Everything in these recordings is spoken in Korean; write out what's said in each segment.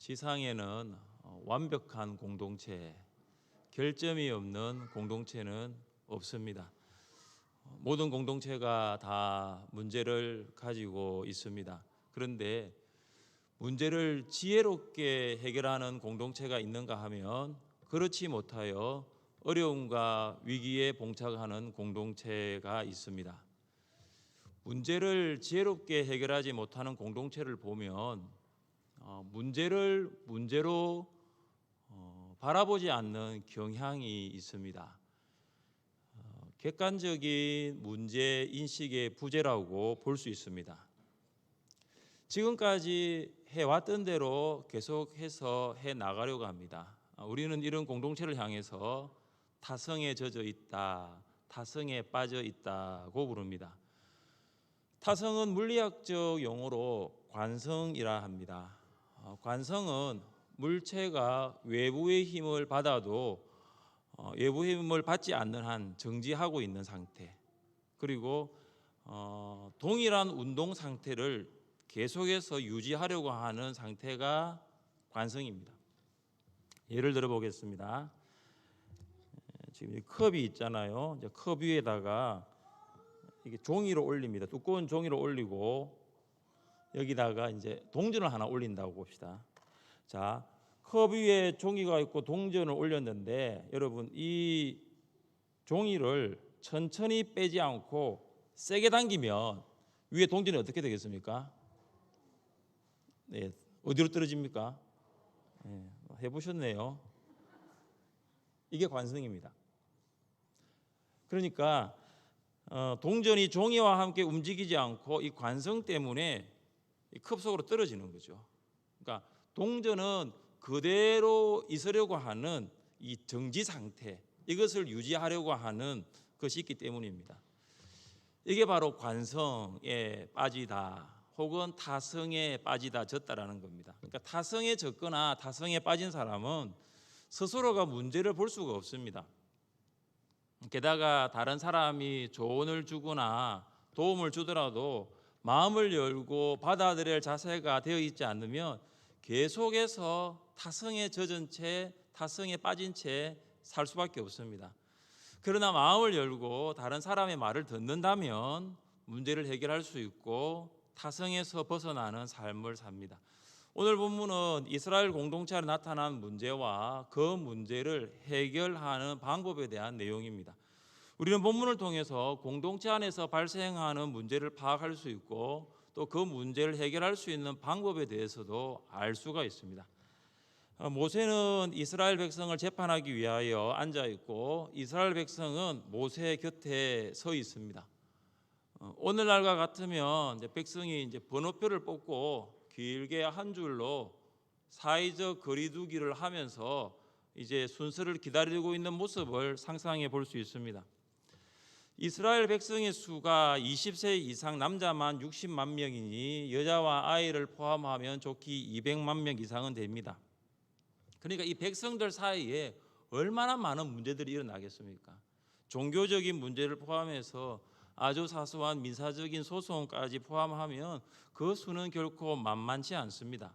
지상에는 어, 완벽한 공동체, 결점이 없는 공동체는 없습니다. 어, 모든 공동체가 다 문제를 가지고 있습니다. 그런데 문제를 지혜롭게 해결하는 공동체가 있는가 하면 그렇지 못하여 어려움과 위기에 봉착하는 공동체가 있습니다. 문제를 지혜롭게 해결하지 못하는 공동체를 보면 어, 문제를 문제로 어, 바라보지 않는 경향이 있습니다. 어, 객관적인 문제 인식의 부재라고 볼 수 있습니다. 지금까지 해왔던 대로 계속해서 해 나가려고 합니다. 아, 우리는 이런 공동체를 향해서 타성에 젖어 있다, 타성에 빠져 있다고 부릅니다. 타성은 물리학적 용어로 관성이라 합니다. 어, 관성은 물체가 외부의 힘을 받아도 어, 외부의 힘을 받지 않는 한 정지하고 있는 상태. 그리고 어, 동일한 운동 상태를 계속해서 유지하려고 하는 상태가 관성입니다. 예를 들어 보겠습니다. 지금 이 컵이 있잖아요. 컵 위에다가 이게 종이로 올립니다. 두꺼운 종이로 올리고 여기다가 이제 동전을 하나 올린다고 봅시다. 자, 컵 위에 종이가 있고 동전을 올렸는데 여러분 이 종이를 천천히 빼지 않고 세게 당기면 위에 동전이 어떻게 되겠습니까? 네, 어디로 떨어집니까? 네, 해보셨네요. 이게 관성입니다. 그러니까 어, 동전이 종이와 함께 움직이지 않고 이 관성 때문에 컵 속으로 떨어지는 거죠. 그러니까 동전은 그대로 있으려고 하는 이 정지 상태 이것을 유지하려고 하는 것이 있기 때문입니다. 이게 바로 관성에 빠지다 혹은 타성에 빠지다 졌다라는 겁니다. 그러니까 타성에 졌거나 타성에 빠진 사람은 스스로가 문제를 볼 수가 없습니다. 게다가 다른 사람이 조언을 주거나 도움을 주더라도 마음을 열고 받아들일 자세가 되어 있지 않으면 계속해서 타성에 젖은 채, 타성에 빠진 채 살 수밖에 없습니다. 그러나 마음을 열고 다른 사람의 말을 듣는다면 문제를 해결할 수 있고 타성에서 벗어나는 삶을 삽니다. 오늘 본문은 이스라엘 공동체에 나타난 문제와 그 문제를 해결하는 방법에 대한 내용입니다. 우리는 본문을 통해서 공동체 안에서 발생하는 문제를 파악할 수 있고 또 그 문제를 해결할 수 있는 방법에 대해서도 알 수가 있습니다. 어, 모세는 이스라엘 백성을 재판하기 위하여 앉아 있고 이스라엘 백성은 모세 곁에 서 있습니다. 어, 오늘날과 같으면 이제 백성이 이제 번호표를 뽑고 길게 한 줄로 사이적 거리두기를 하면서 이제 순서를 기다리고 있는 모습을 상상해 볼 수 있습니다. 이스라엘 백성의 수가 20세 이상 남자만 60만 명이니 여자와 아이를 포함하면 좋기 200만 명 이상은 됩니다. 그러니까 이 백성들 사이에 얼마나 많은 문제들이 일어나겠습니까? 종교적인 문제를 포함해서 아주 사소한 민사적인 소송까지 포함하면 그 수는 결코 만만치 않습니다.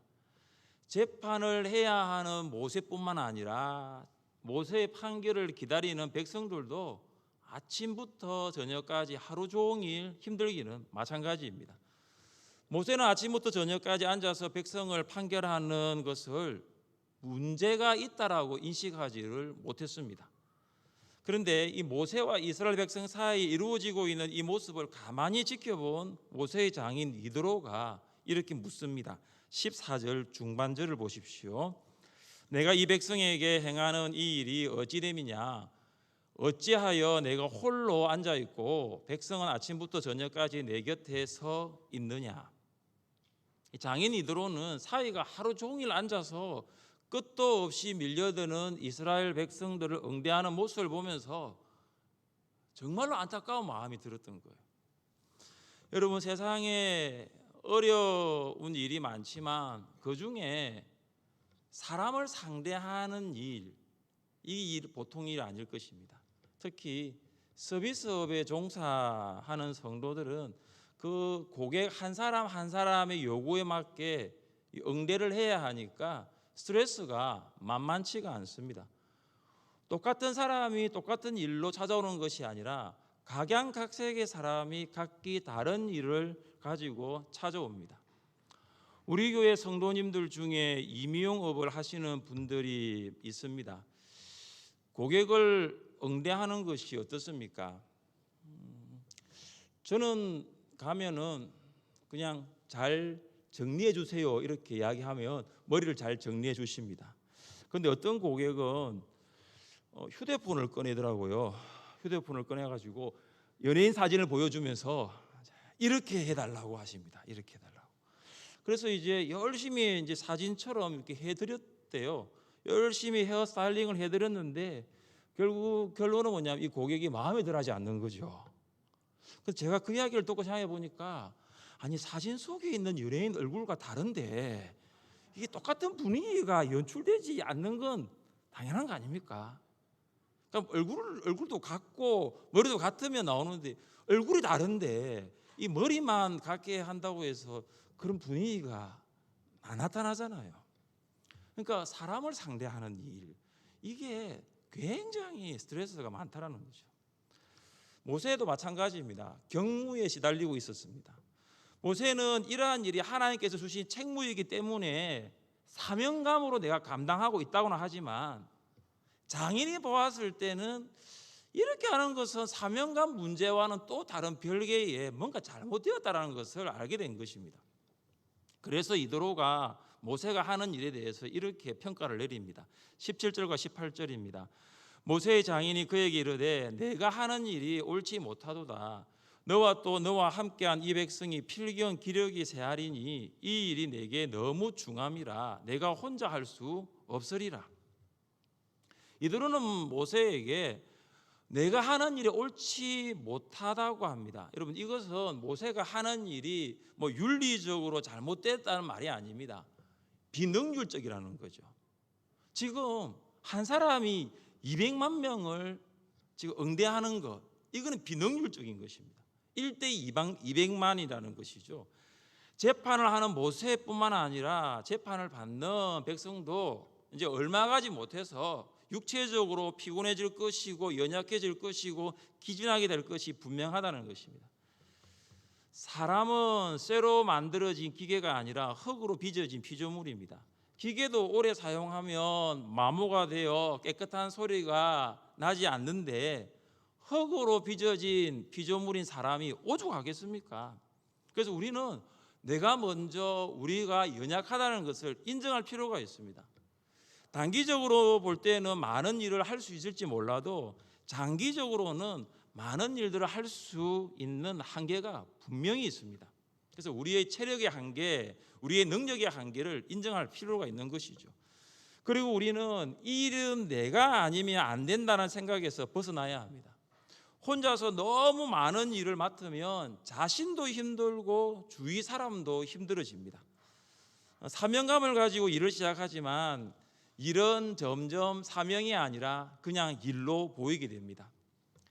재판을 해야 하는 모세뿐만 아니라 모세의 판결을 기다리는 백성들도 아침부터 저녁까지 하루 종일 힘들기는 마찬가지입니다. 모세는 아침부터 저녁까지 앉아서 백성을 판결하는 것을 문제가 있다라고 인식하지를 못했습니다. 그런데 이 모세와 이스라엘 백성 사이에 이루어지고 있는 이 모습을 가만히 지켜본 모세의 장인 이드로가 이렇게 묻습니다. 14절 중반절을 보십시오. 내가 이 백성에게 행하는 이 일이 어찌 됨이냐? 어찌하여 내가 홀로 앉아 있고 백성은 아침부터 저녁까지 내 곁에 서 있느냐? 장인 이드로는 사이가 하루 종일 앉아서 끝도 없이 밀려드는 이스라엘 백성들을 응대하는 모습을 보면서 정말로 안타까운 마음이 들었던 거예요. 여러분 세상에 어려운 일이 많지만 그 중에 사람을 상대하는 일, 이 일 보통 일이 아닐 것입니다. 특히 서비스업에 종사하는 성도들은 그 고객 한 사람 한 사람의 요구에 맞게 응대를 해야 하니까 스트레스가 만만치가 않습니다. 똑같은 사람이 똑같은 일로 찾아오는 것이 아니라 각양각색의 사람이 각기 다른 일을 가지고 찾아옵니다. 우리 교회 성도님들 중에 임용업을 하시는 분들이 있습니다. 고객을 응대하는 것이 어떻습니까? 음, 저는 가면은 그냥 잘 정리해 주세요 이렇게 이야기하면 머리를 잘 정리해 주십니다. 그런데 어떤 고객은 어, 휴대폰을 꺼내더라고요. 휴대폰을 꺼내가지고 연예인 사진을 보여주면서 이렇게 해달라고 하십니다. 이렇게 해달라고. 그래서 이제 열심히 이제 사진처럼 이렇게 해드렸대요. 열심히 헤어 스타일링을 해드렸는데 결국 결론은 뭐냐면 이 고객이 마음에 들어하지 않는 거죠. 그래서 제가 그 이야기를 듣고 생각해 보니까 아니 사진 속에 있는 연예인 얼굴과 다른데 이게 똑같은 분위기가 연출되지 않는 건 당연한 거 아닙니까? 그럼 얼굴 얼굴도 같고 머리도 같으면 나오는데 얼굴이 다른데 이 머리만 같게 한다고 해서 그런 분위기가 안 나타나잖아요. 그러니까 사람을 상대하는 일 이게 굉장히 스트레스가 많다라는 거죠. 모세도 마찬가지입니다. 경무에 시달리고 있었습니다. 모세는 이러한 일이 하나님께서 주신 책무이기 때문에 사명감으로 내가 감당하고 있다고는 하지만 장인이 보았을 때는 이렇게 하는 것은 사명감 문제와는 또 다른 별개의 뭔가 잘못되었다라는 것을 알게 된 것입니다. 그래서 이도로가 모세가 하는 일에 대해서 이렇게 평가를 내립니다. 17절과 18절입니다. 모세의 장인이 그에게 이르되 내가 하는 일이 옳지 못하도다. 너와 또 너와 함께한 이 백성이 필경 기력이 세하리니 이 일이 내게 너무 중함이라 내가 혼자 할 수 없으리라. 이들은 모세에게 내가 하는 일이 옳지 못하다고 합니다. 여러분 이것은 모세가 하는 일이 뭐 윤리적으로 잘못됐다는 말이 아닙니다. 비능률적이라는 거죠. 지금 한 사람이 200만 명을 지금 응대하는 것 이거는 비능률적인 것입니다. 1대 2방 200만이라는 것이죠. 재판을 하는 모세뿐만 아니라 재판을 받는 백성도 이제 얼마 가지 못해서 육체적으로 피곤해질 것이고 연약해질 것이고 기진하게 될 것이 분명하다는 것입니다. 사람은 쇠로 만들어진 기계가 아니라 흙으로 빚어진 피조물입니다. 기계도 오래 사용하면 마모가 되어 깨끗한 소리가 나지 않는데 흙으로 빚어진 피조물인 사람이 오죽하겠습니까? 그래서 우리는 내가 먼저 우리가 연약하다는 것을 인정할 필요가 있습니다. 단기적으로 볼 때는 많은 일을 할 수 있을지 몰라도 장기적으로는 많은 일들을 할 수 있는 한계가 분명히 있습니다. 그래서 우리의 체력의 한계, 우리의 능력의 한계를 인정할 필요가 있는 것이죠. 그리고 우리는 이 일은 내가 아니면 안 된다는 생각에서 벗어나야 합니다. 혼자서 너무 많은 일을 맡으면 자신도 힘들고 주위 사람도 힘들어집니다. 사명감을 가지고 일을 시작하지만 일은 점점 사명이 아니라 그냥 일로 보이게 됩니다.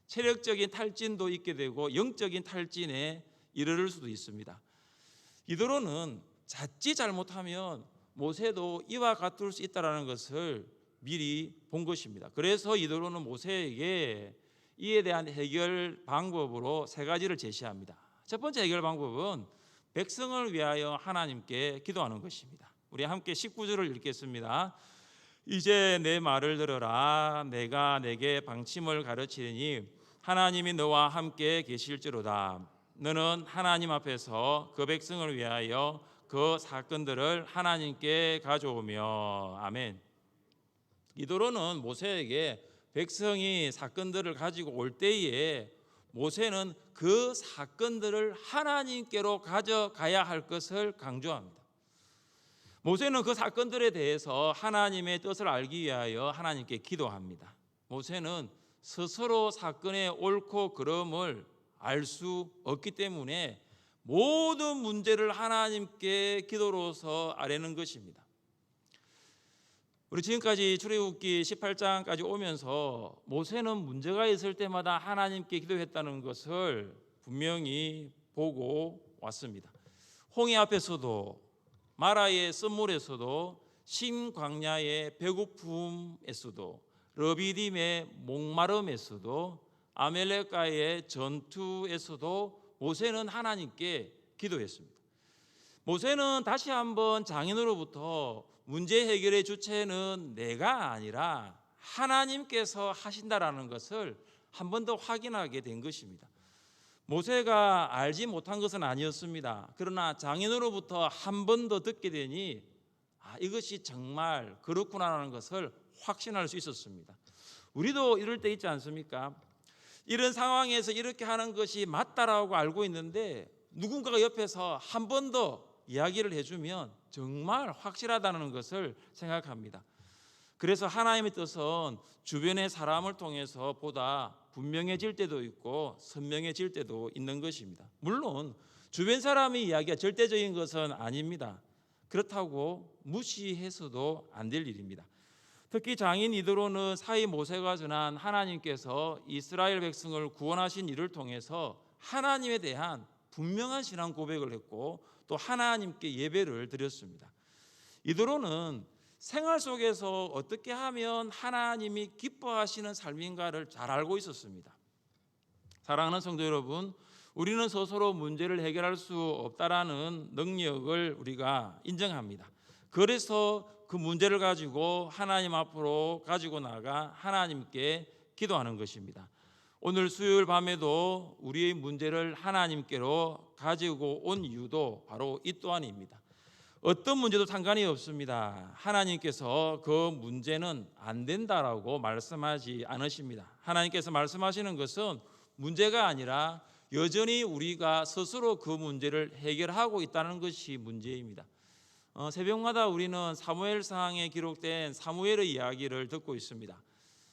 체력적인 탈진도 있게 되고 영적인 탈진에 이르를 수도 있습니다. 이도로는 자칫 잘못하면 모세도 이와 같을 수 있다라는 것을 미리 본 것입니다. 그래서 이도로는 모세에게 이에 대한 해결 방법으로 세 가지를 제시합니다. 첫 번째 해결 방법은 백성을 위하여 하나님께 기도하는 것입니다. 우리 함께 19절을 읽겠습니다. 이제 내 말을 들어라. 내가 내게 방침을 가르치니 하나님이 너와 함께 계실지로다. 너는 하나님 앞에서 그 백성을 위하여 그 사건들을 하나님께 가져오며. 아멘. 이도로는 모세에게 백성이 사건들을 가지고 올 때에 모세는 그 사건들을 하나님께로 가져가야 할 것을 강조합니다. 모세는 그 사건들에 대해서 하나님의 뜻을 알기 위하여 하나님께 기도합니다. 모세는 스스로 사건의 옳고 그름을 알 수 없기 때문에 모든 문제를 하나님께 기도로서 아뢰는 것입니다. 우리 지금까지 출애굽기 18장까지 오면서 모세는 문제가 있을 때마다 하나님께 기도했다는 것을 분명히 보고 왔습니다. 홍해 앞에서도 마라의 쓴물에서도 심광야의 배고픔에서도 러비딤의 목마름에서도 아멜렉과의 전투에서도 모세는 하나님께 기도했습니다. 모세는 다시 한번 장인으로부터 문제 해결의 주체는 내가 아니라 하나님께서 하신다라는 것을 한 번 더 확인하게 된 것입니다. 모세가 알지 못한 것은 아니었습니다. 그러나 장인으로부터 한 번 더 듣게 되니 아, 이것이 정말 그렇구나라는 것을 확신할 수 있었습니다. 우리도 이럴 때 있지 않습니까? 이런 상황에서 이렇게 하는 것이 맞다라고 알고 있는데 누군가가 옆에서 한 번 더 이야기를 해주면 정말 확실하다는 것을 생각합니다. 그래서 하나님의 뜻은 주변의 사람을 통해서 보다 분명해질 때도 있고 선명해질 때도 있는 것입니다. 물론 주변 사람의 이야기가 절대적인 것은 아닙니다. 그렇다고 무시해서도 안 될 일입니다. 특히 장인 이드로는 사이 모세가 전한 하나님께서 이스라엘 백성을 구원하신 일을 통해서 하나님에 대한 분명한 신앙 고백을 했고 또 하나님께 예배를 드렸습니다. 이드로는 생활 속에서 어떻게 하면 하나님이 기뻐하시는 삶인가를 잘 알고 있었습니다. 사랑하는 성도 여러분, 우리는 스스로 문제를 해결할 수 없다라는 능력을 우리가 인정합니다. 그래서 그 문제를 가지고 하나님 앞으로 가지고 나가 하나님께 기도하는 것입니다. 오늘 수요일 밤에도 우리의 문제를 하나님께로 가지고 온 이유도 바로 이 또한입니다. 어떤 문제도 상관이 없습니다. 하나님께서 그 문제는 안 된다라고 말씀하지 않으십니다. 하나님께서 말씀하시는 것은 문제가 아니라 여전히 우리가 스스로 그 문제를 해결하고 있다는 것이 문제입니다. 어, 새벽마다 우리는 사무엘상에 기록된 사무엘의 이야기를 듣고 있습니다.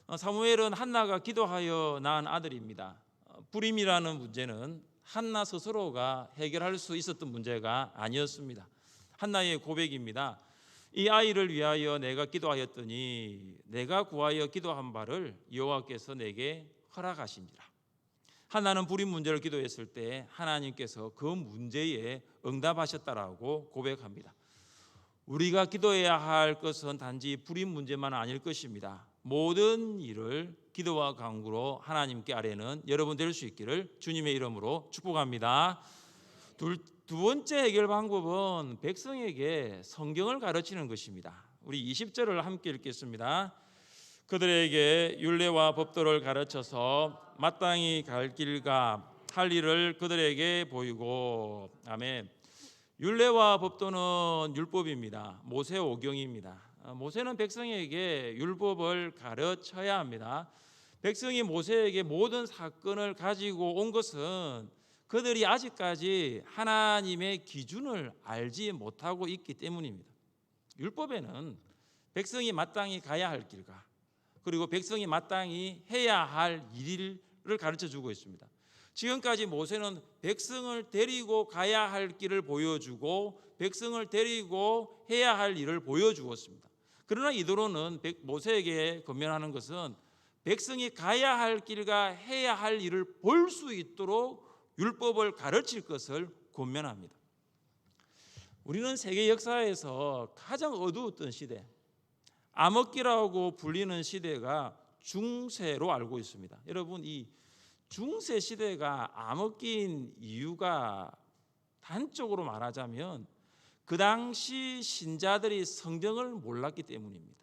어, 사무엘은 한나가 기도하여 낳은 아들입니다. 어, 불임이라는 문제는 한나 스스로가 해결할 수 있었던 문제가 아니었습니다. 한나의 고백입니다. 이 아이를 위하여 내가 기도하였더니 내가 구하여 기도한 바를 여호와께서 내게 허락하신지라. 하나는 불임 문제를 기도했을 때 하나님께서 그 문제에 응답하셨다라고 고백합니다. 우리가 기도해야 할 것은 단지 불임 문제만 아닐 것입니다. 모든 일을 기도와 강구로 하나님께 아뢰는 여러분 될 수 있기를 주님의 이름으로 축복합니다. 둘, 두 번째 해결 방법은 백성에게 성경을 가르치는 것입니다. 우리 20절을 함께 읽겠습니다. 그들에게 율례와 법도를 가르쳐서 마땅히 갈 길과 할 일을 그들에게 보이고 아멘. 율례와 법도는 율법입니다. 모세 오경입니다. 어, 모세는 백성에게 율법을 가르쳐야 합니다. 백성이 모세에게 모든 사건을 가지고 온 것은 그들이 아직까지 하나님의 기준을 알지 못하고 있기 때문입니다. 율법에는 백성이 마땅히 가야 할 길과 그리고 백성이 마땅히 해야 할 일을 가르쳐 주고 있습니다. 지금까지 모세는 백성을 데리고 가야 할 길을 보여주고 백성을 데리고 해야 할 일을 보여주었습니다. 그러나 이도로는 모세에게 건면하는 것은 백성이 가야 할 길과 해야 할 일을 볼 수 있도록 율법을 가르칠 것을 권면합니다. 우리는 세계 역사에서 가장 어두웠던 시대, 암흑기라고 불리는 시대가 중세로 알고 있습니다. 여러분 이 중세 시대가 암흑기인 이유가 단적으로 말하자면 그 당시 신자들이 성경을 몰랐기 때문입니다.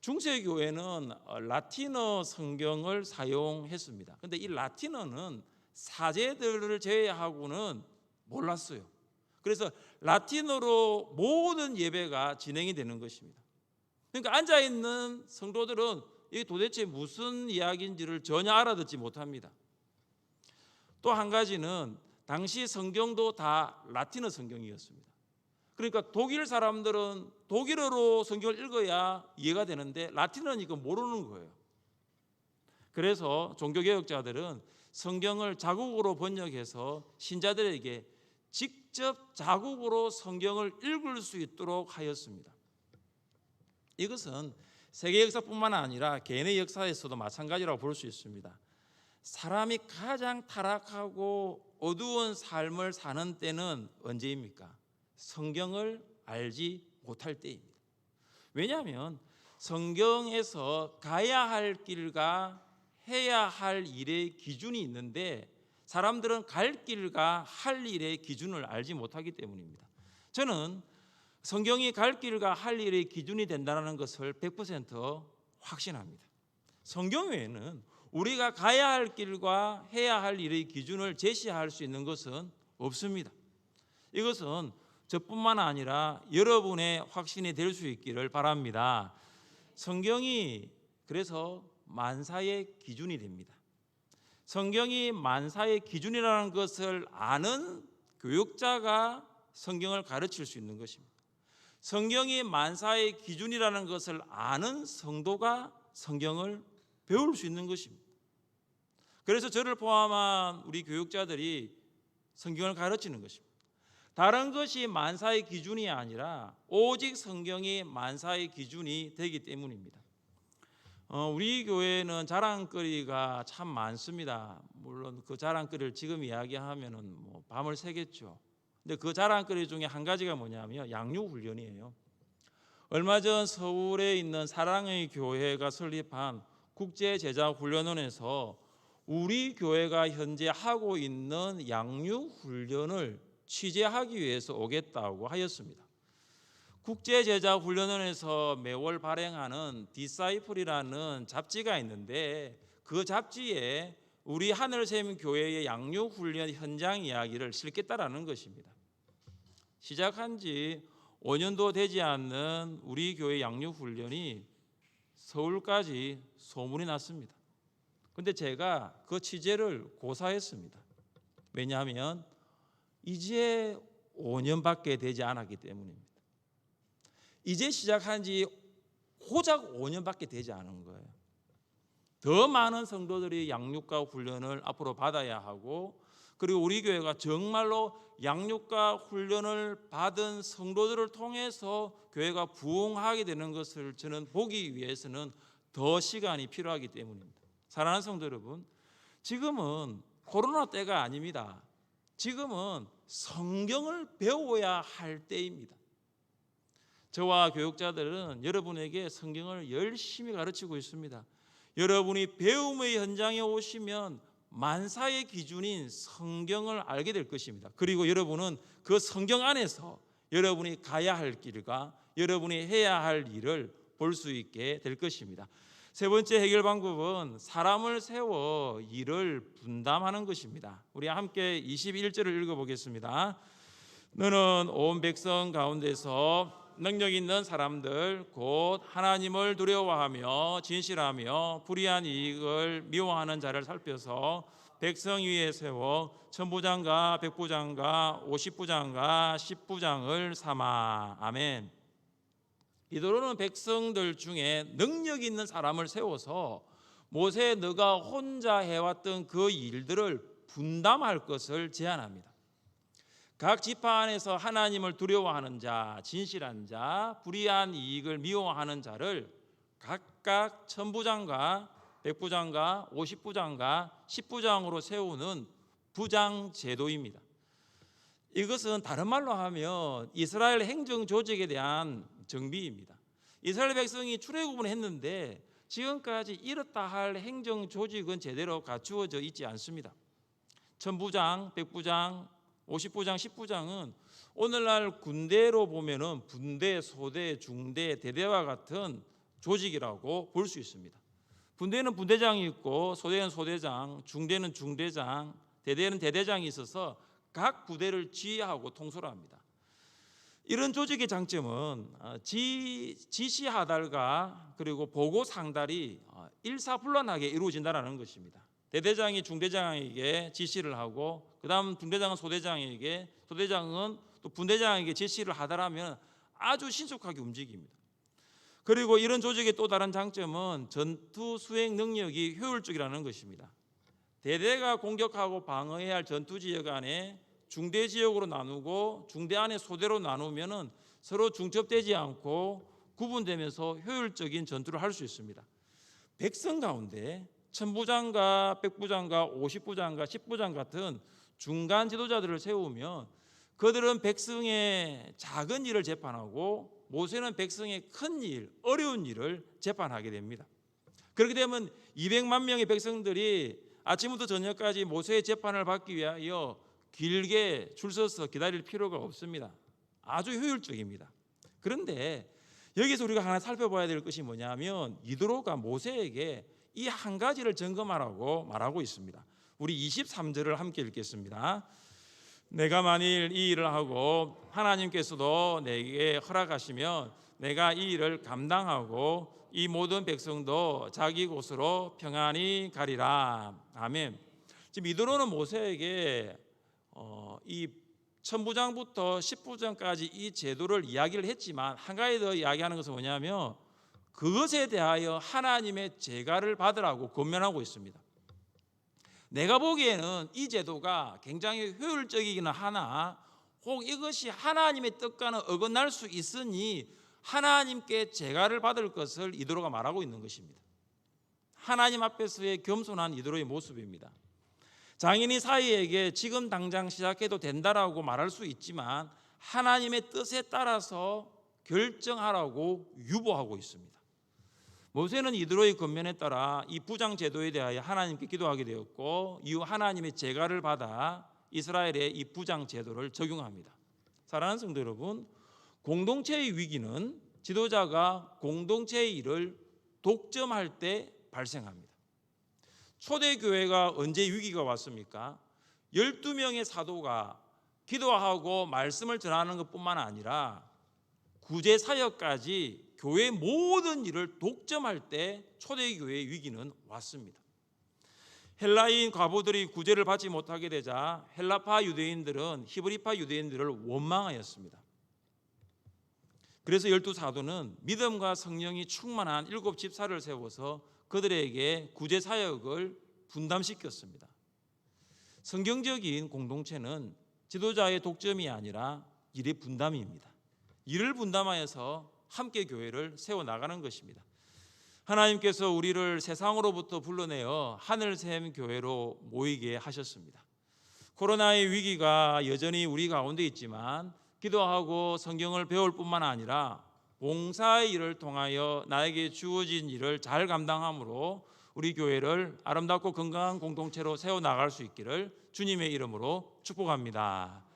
중세 교회는 라틴어 성경을 사용했습니다. 근데 이 라틴어는 사제들을 제외하고는 몰랐어요. 그래서 라틴어로 모든 예배가 진행이 되는 것입니다. 그러니까 앉아 있는 성도들은 이게 도대체 무슨 이야기인지를 전혀 알아듣지 못합니다. 또 한 가지는 당시 성경도 다 라틴어 성경이었습니다. 그러니까 독일 사람들은 독일어로 성경을 읽어야 이해가 되는데 라틴어니까 모르는 거예요. 그래서 종교개혁자들은 성경을 자국으로 번역해서 신자들에게 직접 자국으로 성경을 읽을 수 있도록 하였습니다. 이것은 세계 역사뿐만 아니라 개인의 역사에서도 마찬가지라고 볼 수 있습니다. 사람이 가장 타락하고 어두운 삶을 사는 때는 언제입니까? 성경을 알지 못할 때입니다. 왜냐하면 성경에서 가야 할 길과 해야 할 일의 기준이 있는데 사람들은 갈 길과 할 일의 기준을 알지 못하기 때문입니다. 저는 성경이 갈 길과 할 일의 기준이 된다는 것을 100% 확신합니다. 성경 외에는 우리가 가야 할 길과 해야 할 일의 기준을 제시할 수 있는 것은 없습니다. 이것은 저뿐만 아니라 여러분의 확신이 될 수 있기를 바랍니다. 성경이 그래서 만사의 기준이 됩니다. 성경이 만사의 기준이라는 것을 아는 교육자가 성경을 가르칠 수 있는 것입니다. 성경이 만사의 기준이라는 것을 아는 성도가 성경을 배울 수 있는 것입니다. 그래서 저를 포함한 우리 교육자들이 성경을 가르치는 것입니다. 다른 것이 만사의 기준이 아니라 오직 성경이 만사의 기준이 되기 때문입니다. 어, 우리 교회는 자랑거리가 참 많습니다. 물론 그 자랑거리를 지금 이야기하면은 뭐 밤을 새겠죠. 근데 그 자랑거리 중에 한 가지가 뭐냐면 양육 훈련이에요. 얼마 전 서울에 있는 사랑의 교회가 설립한 국제 제자 훈련원에서 우리 교회가 현재 하고 있는 양육 훈련을 취재하기 위해서 오겠다고 하였습니다. 국제 제자 훈련원에서 매월 발행하는 디사이플이라는 잡지가 있는데 그 잡지에 우리 하늘샘 교회의 양육 훈련 현장 이야기를 실겠다라는 것입니다. 시작한 지 5년도 되지 않는 우리 교회 양육 훈련이 서울까지 소문이 났습니다. 근데 제가 그 취재를 고사했습니다. 왜냐하면 이제 5년밖에 되지 않았기 때문입니다. 이제 시작한 지 고작 5년밖에 되지 않은 거예요. 더 많은 성도들이 양육과 훈련을 앞으로 받아야 하고 그리고 우리 교회가 정말로 양육과 훈련을 받은 성도들을 통해서 교회가 부흥하게 되는 것을 저는 보기 위해서는 더 시간이 필요하기 때문입니다. 사랑하는 성도 여러분, 지금은 코로나 때가 아닙니다. 지금은 성경을 배워야 할 때입니다. 저와 교육자들은 여러분에게 성경을 열심히 가르치고 있습니다. 여러분이 배움의 현장에 오시면 만사의 기준인 성경을 알게 될 것입니다. 그리고 여러분은 그 성경 안에서 여러분이 가야 할 길과 여러분이 해야 할 일을 볼 수 있게 될 것입니다. 세 번째 해결 방법은 사람을 세워 일을 분담하는 것입니다. 우리 함께 21절을 읽어 보겠습니다. 너는 온 백성 가운데서 능력 있는 사람들 곧 하나님을 두려워하며 진실하며 불의한 이익을 미워하는 자를 살펴서 백성 위에 세워 천부장과 백부장과 오십부장과 십부장을 삼아 아멘. 이도로는 백성들 중에 능력 있는 사람을 세워서 모세 너가 혼자 해왔던 그 일들을 분담할 것을 제안합니다. 각 지파 안에서 하나님을 두려워하는 자, 진실한 자, 불의한 이익을 미워하는 자를 각각 천부장과 백부장과 오십부장과 십부장으로 세우는 부장 제도입니다. 이것은 다른 말로 하면 이스라엘 행정 조직에 대한 정비입니다. 이스라엘 백성이 출애굽을 했는데 지금까지 이렇다 할 행정 조직은 제대로 갖추어져 있지 않습니다. 천부장, 백부장, 오십부장, 십부장은 오늘날 군대로 보면은 분대, 소대, 중대, 대대와 같은 조직이라고 볼 수 있습니다. 분대는 분대장이 있고 소대는 소대장, 중대는 중대장, 대대는 대대장이 있어서 각 부대를 지휘하고 통솔합니다. 이런 조직의 장점은 어, 지, 지시 하달과 그리고 보고 상달이 어, 일사불란하게 이루어진다는 것입니다. 대대장이 중대장에게 지시를 하고 그다음 중대장은 소대장에게 소대장은 또 분대장에게 지시를 하더라면 아주 신속하게 움직입니다. 그리고 이런 조직의 또 다른 장점은 전투 수행 능력이 효율적이라는 것입니다. 대대가 공격하고 방어해야 할 전투 지역 안에 중대 지역으로 나누고 중대 안에 소대로 나누면은 서로 중첩되지 않고 구분되면서 효율적인 전투를 할 수 있습니다. 백성 가운데 천부장과 백부장과 오십부장과 십부장 같은 중간 지도자들을 세우면 그들은 백성의 작은 일을 재판하고 모세는 백성의 큰 일, 어려운 일을 재판하게 됩니다. 그렇게 되면 200만 명의 백성들이 아침부터 저녁까지 모세의 재판을 받기 위하여 길게 줄 서서 기다릴 필요가 없습니다. 아주 효율적입니다. 그런데 여기서 우리가 하나 살펴봐야 될 것이 뭐냐면 이드로가 모세에게 이 한 가지를 점검하라고 말하고 있습니다. 우리 23절을 함께 읽겠습니다. 내가 만일 이 일을 하고 하나님께서도 내게 허락하시면 내가 이 일을 감당하고 이 모든 백성도 자기 곳으로 평안히 가리라. 아멘. 지금 이드로는 모세에게 어, 이 천부장부터 십부장까지 이 제도를 이야기를 했지만 한 가지 더 이야기하는 것은 뭐냐면 그것에 대하여 하나님의 제가를 받으라고 권면하고 있습니다. 내가 보기에는 이 제도가 굉장히 효율적이기는 하나 혹 이것이 하나님의 뜻과는 어긋날 수 있으니 하나님께 제가를 받을 것을 이드로가 말하고 있는 것입니다. 하나님 앞에서의 겸손한 이드로의 모습입니다. 장인이 사이에게 지금 당장 시작해도 된다라고 말할 수 있지만 하나님의 뜻에 따라서 결정하라고 유보하고 있습니다. 모세는 이드로의 권면에 따라 이 부장 제도에 대하여 하나님께 기도하게 되었고 이후 하나님의 제가를 받아 이스라엘의 이 부장 제도를 적용합니다. 사랑하는 성도 여러분, 공동체의 위기는 지도자가 공동체의 일을 독점할 때 발생합니다. 초대 교회가 언제 위기가 왔습니까? 12명의 사도가 기도하고 말씀을 전하는 것뿐만 아니라 구제 사역까지 교회 모든 일을 독점할 때 초대 교회의 위기는 왔습니다. 헬라인 과부들이 구제를 받지 못하게 되자 헬라파 유대인들은 히브리파 유대인들을 원망하였습니다. 그래서 열두 사도는 믿음과 성령이 충만한 일곱 집사를 세워서 그들에게 구제 사역을 분담시켰습니다. 성경적인 공동체는 지도자의 독점이 아니라 일의 분담입니다. 일을 분담하여서 함께 교회를 세워 나가는 것입니다. 하나님께서 우리를 세상으로부터 불러내어 하늘샘 교회로 모이게 하셨습니다. 코로나의 위기가 여전히 우리 가운데 있지만 기도하고 성경을 배울 뿐만 아니라 봉사의 일을 통하여 나에게 주어진 일을 잘 감당함으로 우리 교회를 아름답고 건강한 공동체로 세워 나갈 수 있기를 주님의 이름으로 축복합니다.